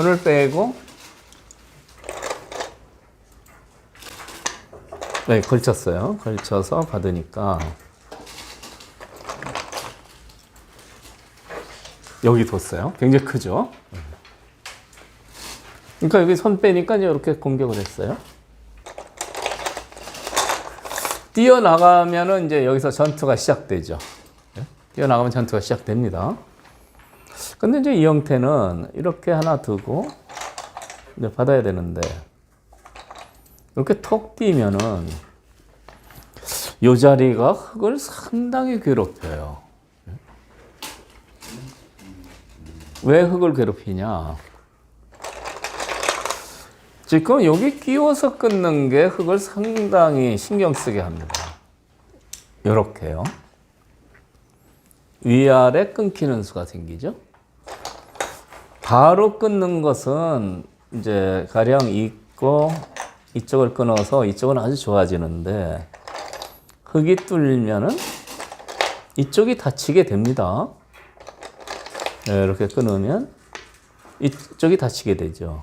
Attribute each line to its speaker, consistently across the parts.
Speaker 1: 손을 빼고 네, 걸쳤어요. 걸쳐서 받으니까 여기 뒀어요. 굉장히 크죠? 그러니까 여기 손 빼니까 이렇게 공격을 했어요. 뛰어나가면은 이제 여기서 전투가 시작되죠. 예? 뛰어나가면 전투가 시작됩니다. 근데 이제 이 형태는 이렇게 하나 두고 이제 받아야 되는데 이렇게 톡 뛰면은 이 자리가 흙을 상당히 괴롭혀요. 왜 흙을 괴롭히냐? 지금 여기 끼워서 끊는 게 흙을 상당히 신경 쓰게 합니다. 이렇게요. 위아래 끊기는 수가 생기죠. 바로 끊는 것은 이제 가령 있고 이쪽을 끊어서 이쪽은 아주 좋아지는데 흙이 뚫리면은 이쪽이 다치게 됩니다. 네, 이렇게 끊으면 이쪽이 다치게 되죠.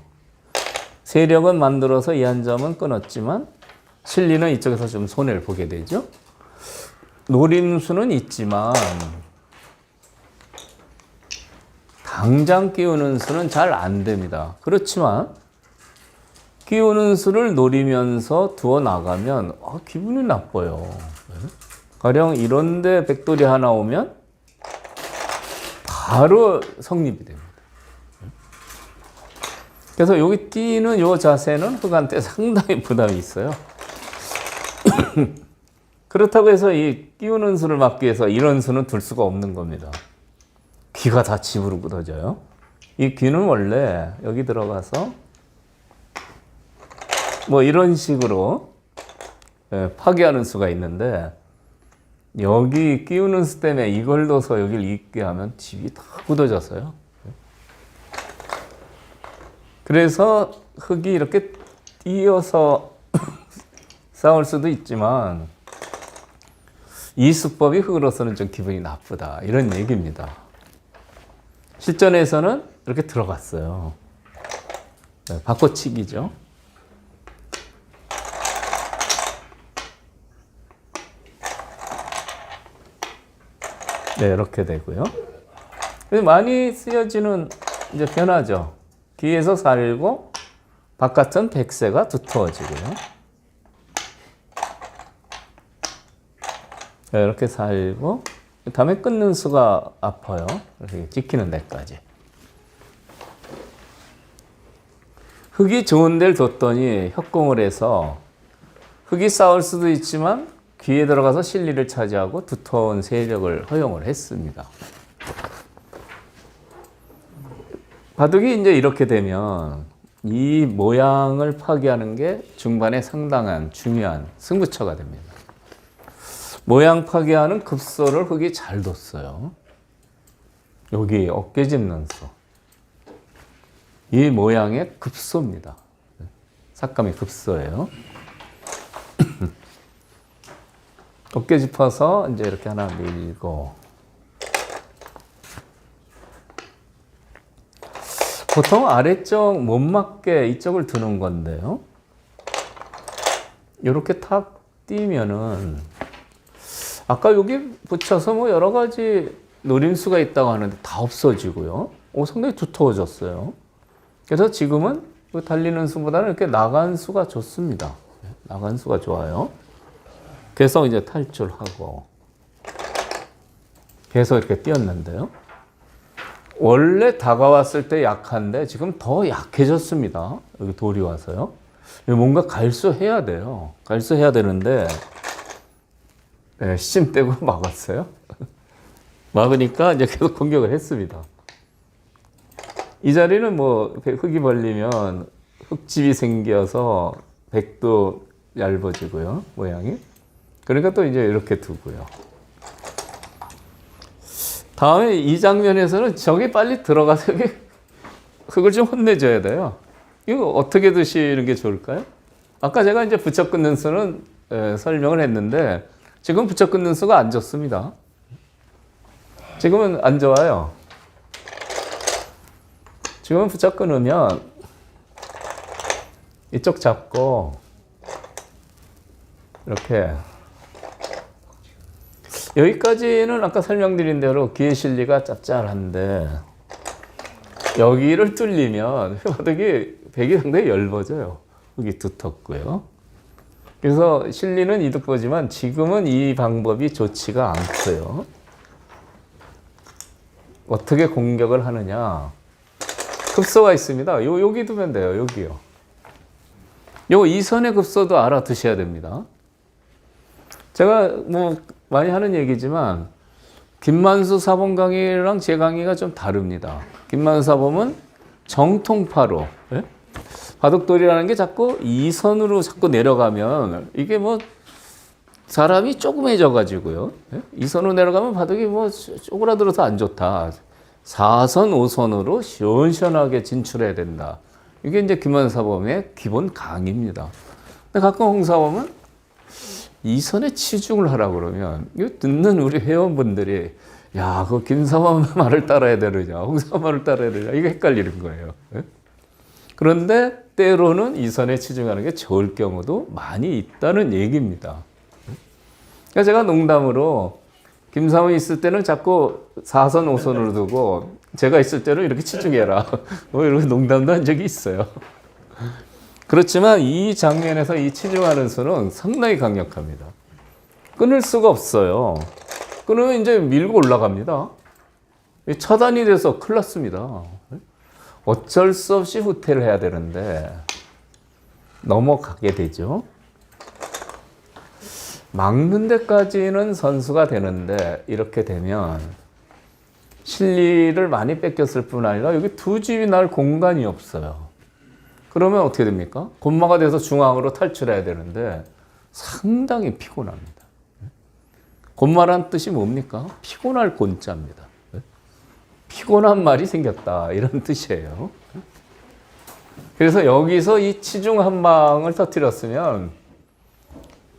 Speaker 1: 세력은 만들어서 이 한 점은 끊었지만 실리는 이쪽에서 좀 손해를 보게 되죠. 노림수는 있지만 당장 끼우는 수는 잘 안 됩니다. 그렇지만 끼우는 수를 노리면서 두어 나가면 아, 기분이 나빠요. 네? 가령 이런데 백돌이 하나 오면 바로 성립이 됩니다. 그래서 여기 뛰는 요 자세는 흑한테 상당히 부담이 있어요. 그렇다고 해서 이 끼우는 수를 막기 위해서 이런 수는 둘 수가 없는 겁니다. 귀가 다 집으로 굳어져요. 이 귀는 원래 여기 들어가서 뭐 이런 식으로 예, 파괴하는 수가 있는데 여기 끼우는 수 때문에 이걸 넣어서 여기를 있게 하면 집이 다 굳어져서요. 그래서 흙이 이렇게 띄어서 싸울 수도 있지만 이 수법이 흙으로서는 좀 기분이 나쁘다 이런 얘기입니다. 실전에서는 이렇게 들어갔어요. 네, 바꿔치기죠. 네, 이렇게 되고요. 많이 쓰여지는 이제 변화죠. 귀에서 살고 바깥은 백세가 두터워지고요. 네, 이렇게 살고 다음에 끊는 수가 아파요. 이렇게 찍히는 데까지. 흙이 좋은 데를 뒀더니 협공을 해서 흙이 싸울 수도 있지만 귀에 들어가서 실리를 차지하고 두터운 세력을 허용을 했습니다. 바둑이 이제 이렇게 되면 이 모양을 파괴하는 게 중반에 상당한 중요한 승부처가 됩니다. 모양 파괴하는 급소를 흙이 잘 뒀어요. 여기 어깨 짚는 소. 이 모양의 급소입니다. 삭감이 급소예요. 어깨 짚어서 이제 이렇게 하나 밀고 보통 아래쪽 못 맞게 이쪽을 두는 건데요. 이렇게 탁 띄면은 아까 여기 붙여서 뭐 여러 가지 노림수가 있다고 하는데 다 없어지고요. 오, 상당히 두터워졌어요. 그래서 지금은 그 달리는 수보다는 이렇게 나간 수가 좋습니다. 네, 나간 수가 좋아요. 그래서 이제 탈출하고 계속 이렇게 뛰었는데요. 원래 다가왔을 때 약한데 지금 더 약해졌습니다. 여기 돌이 와서요. 뭔가 갈수해야 돼요. 갈수해야 되는데 네, 시침 떼고 막았어요. 막으니까 이제 계속 공격을 했습니다. 이 자리는 뭐 흙이 벌리면 흙집이 생겨서 백도 얇아지고요, 모양이. 그러니까 또 이제 이렇게 두고요. 다음에 이 장면에서는 저기 빨리 들어가서 흙을 좀 혼내줘야 돼요. 이거 어떻게 드시는 게 좋을까요? 아까 제가 이제 붙여 끊는 수는 에, 설명을 했는데 지금 붙여 끊는 수가 안 좋습니다. 지금은 안 좋아요. 지금 붙잡 끊으면 이쪽 잡고 이렇게 여기까지는 아까 설명드린 대로 귀의 실리가 짭짤한데 여기를 뚫리면 바닥이 백이 상당히 얇아져요. 여기 두텁고요. 그래서 실리는 이득 보지만 지금은 이 방법이 좋지가 않고요. 어떻게 공격을 하느냐? 급소가 있습니다. 요 여기 두면 돼요. 여기요. 요 이선의 급소도 알아두셔야 됩니다. 제가 뭐 많이 하는 얘기지만 김만수 사범 강의랑 제 강의가 좀 다릅니다. 김만수 사범은 정통파로 예? 바둑돌이라는 게 자꾸 이 선으로 자꾸 내려가면 이게 뭐 사람이 조그매져 가지고요. 예? 이선으로 내려가면 바둑이 뭐 쪼그라들어서 안 좋다. 4선, 5선으로 시원시원하게 진출해야 된다. 이게 이제 김만수 사범의 기본 강의입니다. 근데 가끔 홍사범은 이 선에 치중을 하라 그러면 이거 듣는 우리 회원분들이 야, 그 김사범 말을 따라야 되느냐, 홍사범 말을 따라야 되느냐 이게 헷갈리는 거예요. 예? 그런데 때로는 이 선에 치중하는 게 좋을 경우도 많이 있다는 얘기입니다. 그러니까 제가 농담으로 김사범이 있을 때는 자꾸 4선, 5선으로 두고 제가 있을 때는 이렇게 치중해라. 뭐 이런 농담도 한 적이 있어요. 그렇지만 이 장면에서 이 치중하는 수는 상당히 강력합니다. 끊을 수가 없어요. 끊으면 이제 밀고 올라갑니다. 차단이 돼서 큰일 났습니다. 어쩔 수 없이 후퇴를 해야 되는데 넘어가게 되죠. 막는 데까지는 선수가 되는데 이렇게 되면 실리를 많이 뺏겼을 뿐 아니라 여기 두 집이 날 공간이 없어요. 그러면 어떻게 됩니까? 곤마가 돼서 중앙으로 탈출해야 되는데 상당히 피곤합니다. 곤마란 뜻이 뭡니까? 피곤할 곤자입니다. 피곤한 말이 생겼다 이런 뜻이에요. 그래서 여기서 이 치중 한 방을 터뜨렸으면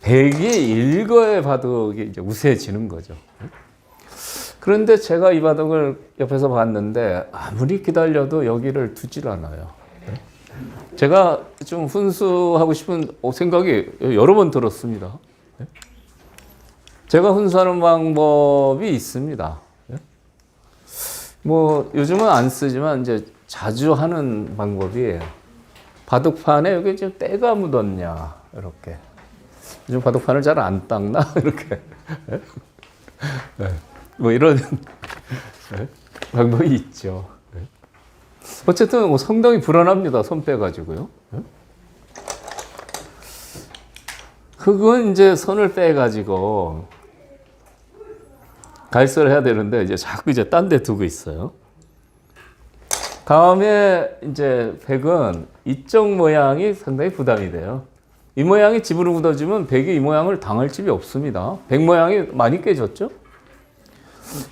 Speaker 1: 백이 일거에 바둑이 이제 우세해지는 거죠. 그런데 제가 이 바둑을 옆에서 봤는데 아무리 기다려도 여기를 두질 않아요. 제가 좀 훈수하고 싶은 생각이 여러 번 들었습니다. 제가 훈수하는 방법이 있습니다. 뭐 요즘은 안 쓰지만 이제 자주 하는 방법이 바둑판에 여기 지금 때가 묻었냐 이렇게 요즘 바둑판을 잘 안 닦나 이렇게 네. 뭐 이런 네. 방법이 있죠. 네. 어쨌든 뭐 상당히 불안합니다. 손 빼가지고요. 네. 흙은 이제 손을 빼가지고 갈서를 해야 되는데 이제 자꾸 이제 딴 데 두고 있어요. 다음에 이제 백은 이쪽 모양이 상당히 부담이 돼요. 이 모양이 집으로 굳어지면 백이 이 모양을 당할 집이 없습니다. 백 모양이 많이 깨졌죠?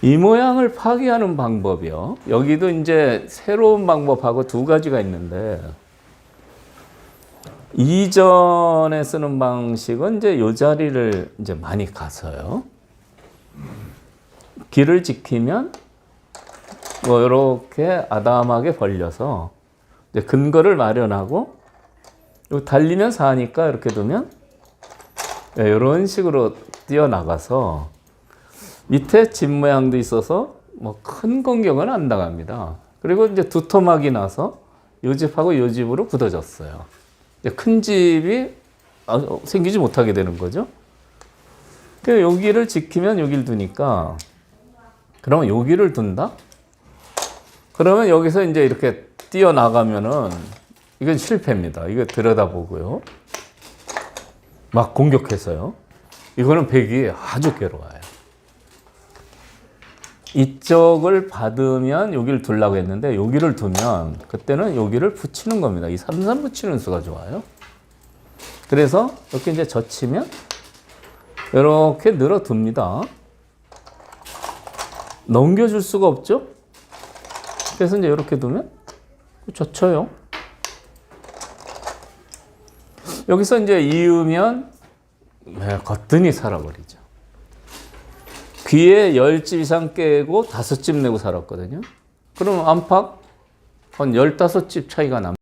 Speaker 1: 이 모양을 파괴하는 방법이요. 여기도 이제 새로운 방법하고 두 가지가 있는데 이전에 쓰는 방식은 이제 요 자리를 이제 많이 가서요. 길을 지키면 뭐 이렇게 아담하게 벌려서 근거를 마련하고 요 달리면 사니까 이렇게 두면 이런 식으로 뛰어 나가서 밑에 집 모양도 있어서 뭐 큰 공격은 안 당합니다. 그리고 이제 두터막이 나서 요 집하고 요 집으로 굳어졌어요. 큰 집이 아, 생기지 못하게 되는 거죠. 그 여기를 지키면 여기를 두니까 그러면 여기를 둔다? 그러면 여기서 이제 이렇게 뛰어나가면은 이건 실패입니다. 이거 들여다보고요. 막 공격해서요. 이거는 백이 아주 괴로워요. 이쪽을 받으면 여기를 두려고 했는데 여기를 두면 그때는 여기를 붙이는 겁니다. 이 삼삼 붙이는 수가 좋아요. 그래서 이렇게 이제 젖히면 이렇게 늘어둡니다. 넘겨줄 수가 없죠? 그래서 이제 이렇게 두면 젖혀요. 여기서 이제 이으면 네, 거뜬히 살아버리죠. 귀에 열집 이상 깨고 다섯 집 내고 살았거든요. 그럼 안팎 한 15집 차이가 납니다.